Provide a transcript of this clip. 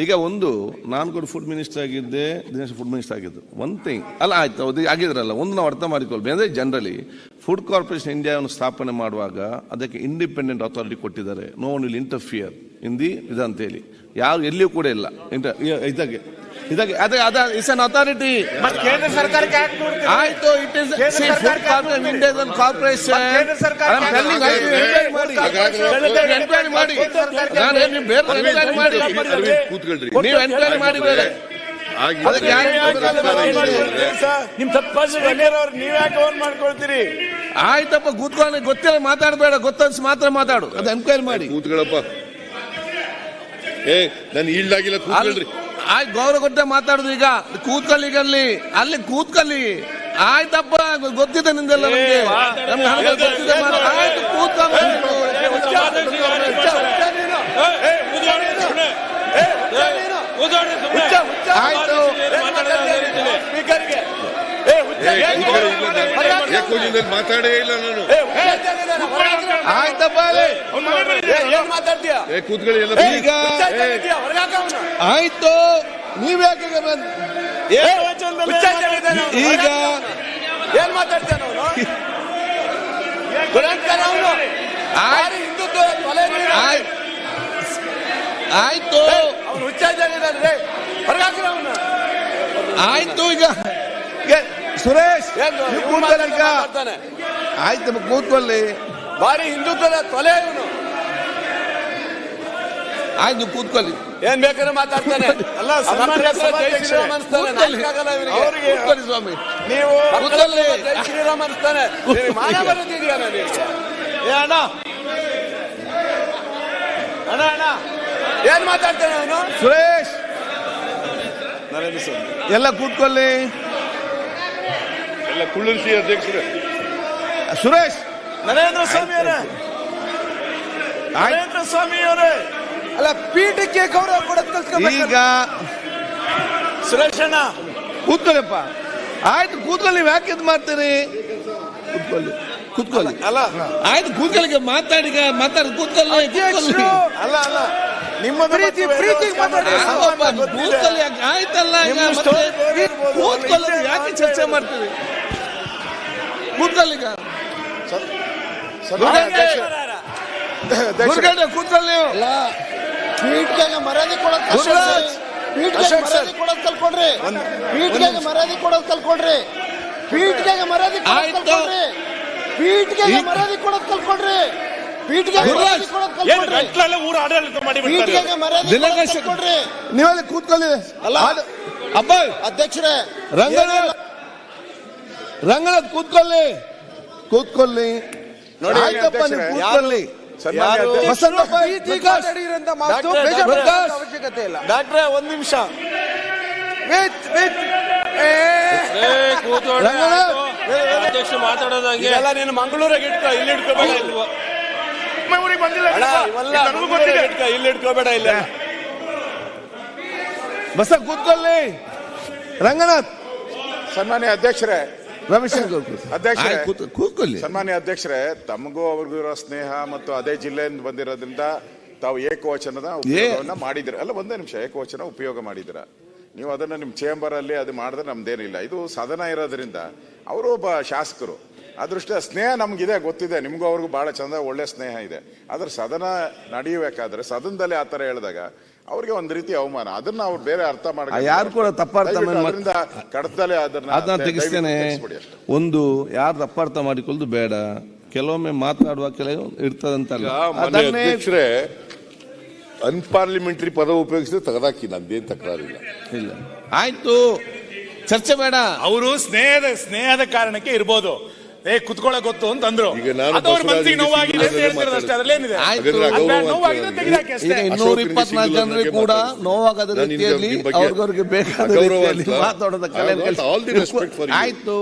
ಈಗ ಒಂದು, ನಾನು ಕೂಡ ಫುಡ್ ಮಿನಿಸ್ಟರ್ ಆಗಿದ್ದೆ, ದಿನೇಶ್ ಫುಡ್ ಮಿನಿಸ್ಟರ್ ಆಗಿದ್ದು. ಒನ್ ಥಿಂಗ್ ಅಲ್ಲ, ಆಯ್ತು ಅದು ಆಗಿದ್ರಲ್ಲ, ಒಂದು ನಾವು ಅರ್ಥ ಮಾಡಿಕೊಳ್ಬೇಕು. ಅಂದರೆ ಜನರಲಿ ಫುಡ್ ಕಾರ್ಪೊರೇಷನ್ ಇಂಡಿಯಾವನ್ನು ಸ್ಥಾಪನೆ ಮಾಡುವಾಗ ಅದಕ್ಕೆ ಇಂಡಿಪೆಂಡೆಂಟ್ ಅಥಾರಿಟಿ ಕೊಟ್ಟಿದ್ದಾರೆ. No one will interfere the ಇದಂತೇಳಿ. ಯಾರು ಎಲ್ಲಿಯೂ ಕೂಡ ಇಲ್ಲ. ಇಂಟರ್ ಇದಕ್ಕೆ ಇದಕ್ಕೆ ಅದೇ ಅದ ಇಟ್ಸ್ ಅನ್ ಅಥಾರಿಟಿ ಮತ್ತೆ ಕೇಂದ್ರ ಸರ್ಕಾರಕ್ಕೆ ಯಾಕೆ ನೋಡ್ತೀರಿ? ಆಯ್ತು ಇಟ್ ಇಸ್. ಇಂಡಿಯನ್ ಕಾರ್ಪೊರೇಷನ್ ಮಾಡಿ. ಎನ್ಕ್ವೈರಿ ಮಾಡಿ. ನಾನು ಏನು ನೀವು ಬೇರೆ ಎನ್ಕ್ವೈರಿ ಮಾಡಿ? ಕೂತ್ಕೊಳ್ರಿ. ನೀವು ಎನ್ಕ್ವೈರಿ ಮಾಡಿ ಬೇರೆ. ಆಗಿ ಅದಕ್ಕೆ ಯಾರು ನಿಮ್ ತಪ್ಪಾಗಿ ಅವ್ರು ನೀವ್ ಯಾಕೆ ಓನ್ ಮಾಡ್ಕೊಳ್ತೀರಿ? ಆಯ್ತಪ್ಪ ಕೂತ್ಕೊಂಡು ಗೊತ್ತಿಲ್ಲ ಮಾತಾಡಬೇಡ ಗೊತ್ತನ್ಸ್ ಮಾತ್ರ ಮಾತಾಡು. ಅದು ಎನ್ಕ್ವೈರಿ ಮಾಡಿ. ಕೂತ್ಕೊಳ್ಳಪ್ಪ. ಏ ನಾನು ಈಲ್ಡಾಗಿಲ್ಲ ಕೂತ್ಕೊಳ್ರಿ. ಆಯ್ತು ಗೌರವ ಕೊಟ್ಟೆ ಮಾತಾಡುದು ಈಗ ಕೂತ್ಕೊಳ್ಳಿ ಈಗ ಅಲ್ಲಿ ಅಲ್ಲಿ ಕೂತ್ಕೊಳ್ಳಿ ಆಯ್ತಪ್ಪ ಗೊತ್ತಿದೆ ನಿಂದೆಲ್ಲ ನಮ್ಗೆ ನಮ್ಗೆ ಹಣ ಗೊತ್ತಿದೆ ಮಾತ್ರ. ಆಯ್ತು ಕೂತ್ಕೊಳ್ಳಿ ಮಾತಾಡೇ ಇಲ್ಲ ನಾನು ಆಯ್ತಪ್ಪ ಆಯ್ತು ನೀವ್ ಯಾಕೆ ಈಗ ಏನ್ ಮಾತಾಡ್ತಾನೆ ಆಯ್ತು. ಆಯ್ತು. ಈಗ. ಸುರೇಶ್ ಕೂತ್ಕೊಳ್ಳಿ ಆಯ್ತು ಕೂತ್ಕೊಳ್ಳಿ. ಭಾರಿ ಹಿಂದುತ್ವದ ತೊಲೆ ಇವನು. ಆಯ್ತು ನೀವು ಕೂತ್ಕೊಳ್ಳಿ. ಏನ್ ಬೇಕಾದ್ರೆ ಮಾತಾಡ್ತಾನೆ. ಅಲ್ಲ ಸನ್ಮಾನ್ಯ ಜೈ ಶ್ರೀರಾಮ್ ಅನ್ಸ್ತಾನೆ. ಕೂತ್ಕೊಳ್ಳಿ. ನಾಚಿಕೆ ಆಗಲ್ಲ ಇವನಿಗೆ. ಅವ್ರಿಗೆ ಕೂತ್ಕೊಳ್ಳಿ ಸ್ವಾಮಿ. ನೀವು ಕೂತ್ಕೊಳ್ಳಿ. ಜೈ ಶ್ರೀರಾಮ್ ಅನ್ಸ್ತಾನೆ. ಮಾನ ಏ ಅಣ್ಣ. ಅಣ್ಣ ಅಣ್ಣ. ಏನ್ ಮಾತಾಡ್ತಾನೆ ಅವನು? ಸುರೇಶ್. ನರೇಂದ್ರ ಸ್ವಾಮಿ. ಎಲ್ಲ ಕೂತ್ಕೊಳ್ಳಿ. ಎಲ್ಲ ಕುಳ್ಳಿರಿಸಿ ಅಧ್ಯಕ್ಷರೇ. ಸುರೇಶ್. ನರೇಂದ್ರ ಸ್ವಾಮಿ ಅವರೇ ಆಯ್ತು. ನರೇಂದ್ರ ಸ್ವಾಮಿ ಅವರೇ ಅಲ್ಲ ಪೀಠಕ್ಕೆ ಗೌರವ ಕೊಡೋದ್ ಈಗ ಸುರೇಶಣ್ಣ ಕೂತ್ಕೊಳ್ಳಪ್ಪ. ಆಯ್ತು ಕೂತ್ಕೊಳ್ಳಿ ನೀವು ಯಾಕೆ ಇದು ಮಾಡ್ತೀರಿ? ಕೂತ್ಕೊಳ್ಳಿ ಕೂತ್ಕೊಳ್ಳಿ. ಅಲ್ಲ ಆಯ್ತು ಕೂತ್ಕೊಳ್ಳಿ ಮಾತಾಡಿಗ ಮಾತಾಡಿ ಕೂತ್ಕೊಳ್ಳಿ ಕೂತ್ಕೊಳ್ಳಿ. ಅಲ್ಲ ಅಲ್ಲ. ನಿಮ್ಮ ಪ್ರೀತಿ- ಪ್ರೀತಿ ಕೂತ್ಕೊಳ್ಳಿ ಯಾಕೆ? ಆಯ್ತಲ್ಲ. ಕೂತ್ಕೊಳ್ಳಿ ಯಾಕೆ ಚರ್ಚೆ ಮಾಡ್ತೀರಿ? ಕೂತ್ಕೊಳ್ಳಿ ಕೂತ್ಕೊಳ್ಳಿ ಪೀಠಿಗೆ ಮರ್ಯಾದೆ ಕೊಡೋದ್ ಸರ್. ಮರ್ಯಾದೆ ಕೊಡೋದ್ ಕಲ್ಕೊಳ್ರಿ ಪೀಠಿಗೆ ಮರ್ಯಾದೆ ಕೊಡೋದ್ ಕಲ್ಕೊಳ್ರಿ ಪೀಠಿಗೆ ಮರ್ಯಾದೆ ಕೊಡೋದ್ ಪೀಠಿಗೆ ಈಗ- ಮರ್ಯಾದೆ ಕೊಡೋದ್ ನೀವಲ್ಲಿ ಕೂತ್ಕೊಳ್ಳಿ. ಅಪ್ಪ ಅಧ್ಯಕ್ಷರೇ ರಂಗನಾಥ್ ರಂಗನಾಥ್ ಕೂತ್ಕೊಳ್ಳಿ. ಕೂತ್ಕೊಳ್ಳಿ. ನೋಡಿ, ಆಯ್ತಪ್ಪ ನೀವು ಕೂತ್ಕೊಳ್ಳಿ. ಅವಶ್ಯಕತೆ ಇಲ್ಲ. ಡಾಕ್ಟ್ರೆ ಒಂದ್ ನಿಮಿಷ. With with. ರಂಗನಾಥ್ ಅಧ್ಯಕ್ಷ ಮಾತಾಡೋದಂಗೆ. ಎಲ್ಲ ನೀನು ಮಂಗಳೂರಾಗ ಇಟ್ಕೋ ಇಲ್ಲಿ ಇಟ್ಕೋಬೇಡ ಇಲ್ಲಿ. ಇಟ್ಕೋಬೇಡ ಇಲ್ಲ. ಬಸ ಕೂತ್ಕೊಳ್ಳಿ. ರಂಗನಾಥ್. ಸನ್ಮಾನ್ಯ ಅಧ್ಯಕ್ಷರೇ. ಅಧ್ಯಕ್ಷರೇ. ಕೂತ್ಕೊಳ್ಳಿ. ಸನ್ಮಾನ್ಯ ಅಧ್ಯಕ್ಷರೇ ತಮಗೂ ಅವ್ರಿಗೂ ಇರೋ ಸ್ನೇಹ ಮತ್ತು ಅದೇ ಜಿಲ್ಲೆಯಿಂದ ಬಂದಿರೋದ್ರಿಂದ ತಾವು ಏಕವಚನದ ಉಪಯೋಗವನ್ನ ಮಾಡಿದಿರ ಅಲ್ಲ ಒಂದೇ ನಿಮಿಷ ಏಕವಚನ ಉಪಯೋಗ ಮಾಡಿದ್ರ ನೀವು ಅದನ್ನ ನಿಮ್ಮ ಚೇಂಬರ್ ಅಲ್ಲಿ ಅದು ಮಾಡಿದ್ರೆ ನಮ್ದೇನಿಲ್ಲ. ಇದು ಸದನ ಇರೋದ್ರಿಂದ ಅವರು ಒಬ್ಬ ಶಾಸಕರು ಅದೃಷ್ಟ ಸ್ನೇಹ ನಮಗಿದೆ ಗೊತ್ತಿದೆ. ನಿಮಗೂ ಅವ್ರಿಗೂ ಭಾಳ ಚಂದ ಒಳ್ಳೆ ಸ್ನೇಹ ಇದೆ. ಆದರೆ ಸದನ ನಡೆಯಬೇಕಾದ್ರೆ ಸದನದಲ್ಲಿ ಆ ಥರ ಹೇಳಿದಾಗ ಅವ್ರಿಗೆ ಒಂದು ರೀತಿ ಅವಮಾನ. ಅದನ್ನ ಅವ್ರು ಬೇರೆ ಅರ್ಥ ಮಾಡಿ ಯಾರು ಕೂಡ ತಪ್ಪ ಕಡತಲೆ ಅದನ್ನ ತೆಗಿಸ್ತೇನೆ. ಒಂದು ಯಾರು ತಪ್ಪಾರ್ಥ ಮಾಡಿಕೊಳ್ಳೋದು ಬೇಡ. ಕೆಲವೊಮ್ಮೆ ಮಾತನಾಡುವ ಕೆಲವು ಇರ್ತದಂತಲ್ಲ. ಅಧ್ಯಕ್ಷರೇ ಅನ್ಪಾರ್ಲಿಮೆಂಟರಿ ಪದ ಉಪಯೋಗಿಸಿದ್ರೆ ತೆಗೆದಾಕಿ ನಂದೇನು ತಕರಾರಿಲ್ಲ. ಇಲ್ಲ. ಆಯ್ತು. ಚರ್ಚೆ ಬೇಡ. ಅವರು ಸ್ನೇಹದ ಸ್ನೇಹದ ಕಾರಣಕ್ಕೆ ಇರ್ಬೋದು. ಏ ಕುತ್ಕೊಳ್ಳೋ ಗೊತ್ತು ಅಂತ ಅಂದ್ರು ಈಗ ನಾನು ಬಸವರಾಜ್ ನೋವಾಗಿದೆ ಅಂತ ಹೇಳ್ತಿರೋದು ಅಷ್ಟೇ ಅದ್ರಲ್ಲೇನಿದೆ ಆಯ್ತು. ಹಾಗಾದ್ರೆ ಅದ್ ಅಗೌರವ ಬೇಡ, ನೋವಾಗಿದೆ ಅಂತ ತೆಗೆದಾಕಿ ಈಗ ಅಷ್ಟೇ ಇನ್ನೂರ ಅಶೋಕನಿಗೆ ಇಪ್ಪತ್ನಾಲ್ಕು ಸಿಂಗಲ್ ಜನರಿಗೆ ಬಗ್ಗೆ ಕೂಡ. ನೋವಾಗದ ನಾನು ರೀತಿಯಲ್ಲಿ ಬಗ್ಗೆ ಬೇಕಾದ ಅಗೌರವ ರೀತಿಯಲ್ಲಿ ಅಂತ. ಮಾತಾಡೋದ ಕಲೆ. ಆಯ್ತು